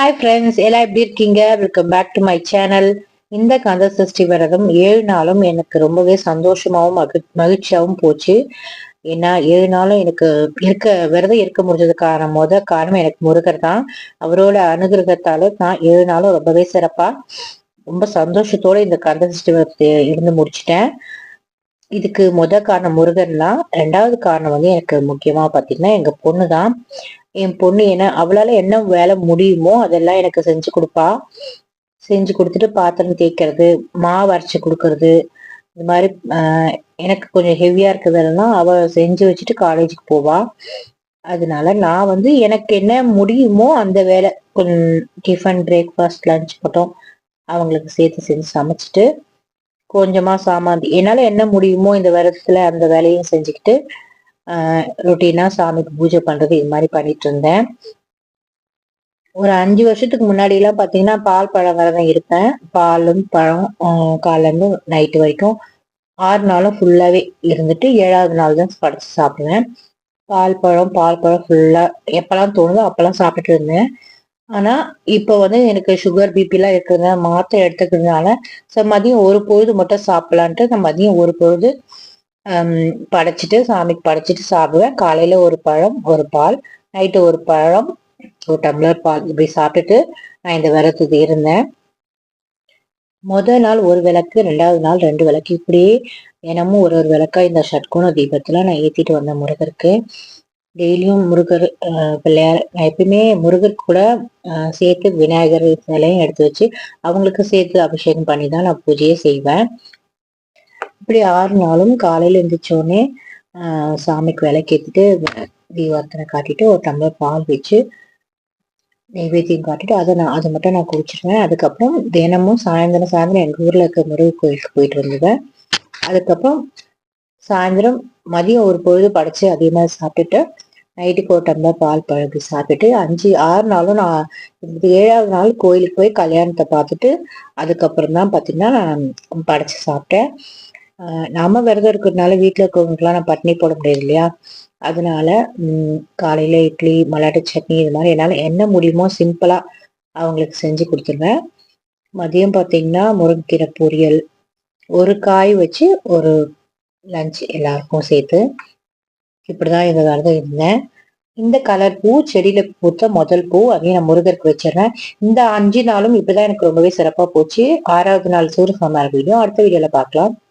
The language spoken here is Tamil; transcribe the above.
ஹாய் ஃப்ரெண்ட்ஸ் எல்லாம் எப்படி இருக்கீங்க? Welcome back to my channel இந்த கந்த சஷ்டி விரதம் ஏழு நாளும் எனக்கு ரொம்பவே சந்தோஷமாகவும் மகி மகிழ்ச்சியாகவும் போச்சு. ஏன்னா ஏழு நாளும் எனக்கு இருக்க விரதம் இருக்க முடிஞ்சதுக்கான முத காரணம் எனக்கு முருகர் தான். அவரோட அனுகிரகத்தால நான் ஏழு நாளும் ரொம்பவே சிறப்பாக ரொம்ப சந்தோஷத்தோட இந்த கந்த சஷ்டி விரதத்தை இருந்து முடிச்சிட்டேன். இதுக்கு முத காரணம் முருகன் தான். ரெண்டாவது காரணம் வந்து எனக்கு முக்கியமாக பார்த்தீங்கன்னா எங்கள் பொண்ணு தான் என் பொண்ணு என்ன அவளால என்ன வேலை முடியுமோ அதெல்லாம் எனக்கு செஞ்சு கொடுப்பா. செஞ்சு கொடுத்துட்டு பாத்திரம் தேய்க்கிறது மாவு அரைச்சி கொடுக்கறது. இந்த மாதிரி எனக்கு கொஞ்சம் ஹெவியா இருக்கிறதெல்லாம் அவ செஞ்சு வச்சுட்டு காலேஜுக்கு போவா. அதனால நான் வந்து எனக்கு என்ன முடியுமோ அந்த வேலை கொஞ்சம் டிஃபன் பிரேக்ஃபாஸ்ட் லஞ்ச் மட்டும் அவங்களுக்கு சேர்த்து செஞ்சு சமைச்சிட்டு கொஞ்சமா சாமாந்தி என்னால என்ன முடியுமோ இந்த வருஷத்துல அந்த வேலையும் செஞ்சுக்கிட்டு ரொட்டீனாக சாமிக்கு பூஜை பண்றது இது மாதிரி பண்ணிட்டு இருந்தேன். ஒரு அஞ்சு வருஷத்துக்கு முன்னாடி எல்லாம் பாத்தீங்கன்னா பால் பழம் விரதம் இருப்பேன். பாலும் பழம் காலேருந்து நைட்டு வரைக்கும் ஆறு நாளும் ஃபுல்லாவே இருந்துட்டு ஏழாவது நாள் தான் படைச்சு சாப்பிடுவேன். பால் பழம் பால் பழம் ஃபுல்லா எப்பெல்லாம் தோணுதோ அப்பெல்லாம் சாப்பிட்டுட்டு இருந்தேன். ஆனா இப்போ வந்து எனக்கு சுகர் பிபி எல்லாம் இருக்கிறதுனால மாத்திரை எடுத்துக்கிறதுனால ஸோ மதியம் ஒரு பொழுது மட்டும் சாப்பிடலான்ட்டு நான் மதியம் ஒரு பொழுது படைச்சிட்டு சாமிக்கு படைச்சிட்டு சாப்பிடுவேன். காலையில ஒரு பழம் ஒரு பால் நைட்டு ஒரு பழம் ஒரு டம்ளர் பால் இப்படி சாப்பிட்டுட்டு நான் இந்த விரதத்துக்கு இருந்தேன். முதல் நாள் ஒரு விளக்கு ரெண்டாவது நாள் ரெண்டு விளக்கு. இப்படியே தினமும் ஒரு ஒரு விளக்கா இந்த ஷட்குண தீபத்துல நான் ஏத்திட்டு வந்தேன் முருகருக்கு. டெய்லியும் முருகர் பிள்ளையார் நான் எப்பயுமே முருகர் கூட சேர்த்து விநாயகர் சிலையும் எடுத்து வச்சு அவங்களுக்கு சேர்த்து அபிஷேகம் பண்ணி தான் நான் பூஜையே செய்வேன். இப்படி ஆறு நாளும் காலையில எந்திரிச்ச சாமிக்கு விளக்கேற்றிட்டு தீபார்த்தனை காட்டிட்டு ஒரு டம்ளர் பால் வச்சு நெய்வேத்தியம் காட்டிட்டு அதை நான் அதை மட்டும் நான் குடிச்சிருவேன். அதுக்கப்புறம் தினமும் சாயந்தரம் சாயந்தரம் எங்கள் ஊரில் இருக்க முருகன் கோயிலுக்கு போயிட்டு வந்துடுவேன். அதுக்கப்புறம் சாயந்தரம் மதியம் ஒரு பொழுது படைச்சு அதே மாதிரி சாப்பிட்டுட்டு நைட்டுக்கு ஒரு டம்ளர் பால் பழகு சாப்பிட்டுட்டு அஞ்சு ஆறு நாளும் நான் ஏழாவது நாள் கோயிலுக்கு போய் கல்யாணத்தை பார்த்துட்டு அதுக்கப்புறம் தான் பார்த்தீங்கன்னா நான் படைச்சு சாப்பிட்டேன். நாம விரதம் இருக்கிறதுனால வீட்டில் இருக்கிறவங்களுக்குலாம் நான் பட்னி போட முடியாது இல்லையா? அதனால காலையில் காலையில இட்லி மல்லாட்டை சட்னி இது மாதிரி என்னால் என்ன முடியுமோ சிம்பிளா அவங்களுக்கு செஞ்சு கொடுத்துருவேன். மதியம் பார்த்தீங்கன்னா முருங்கைக்கீரை பொரியல் ஒரு காய் வச்சு ஒரு லஞ்ச் எல்லாருக்கும் சேர்த்து இப்படிதான் இந்த விரதம் இருந்தேன். இந்த கலர் பூ செடியில பூத்த முதல் பூ அதையும் நான் முருகருக்கு வச்சிடுறேன். இந்த அஞ்சு நாளும் இப்படிதான் எனக்கு ரொம்பவே சிறப்பா போச்சு. ஆறாவது நாள் சூரிய சமார வீடியோ. அடுத்த வீடியோல பார்க்கலாம்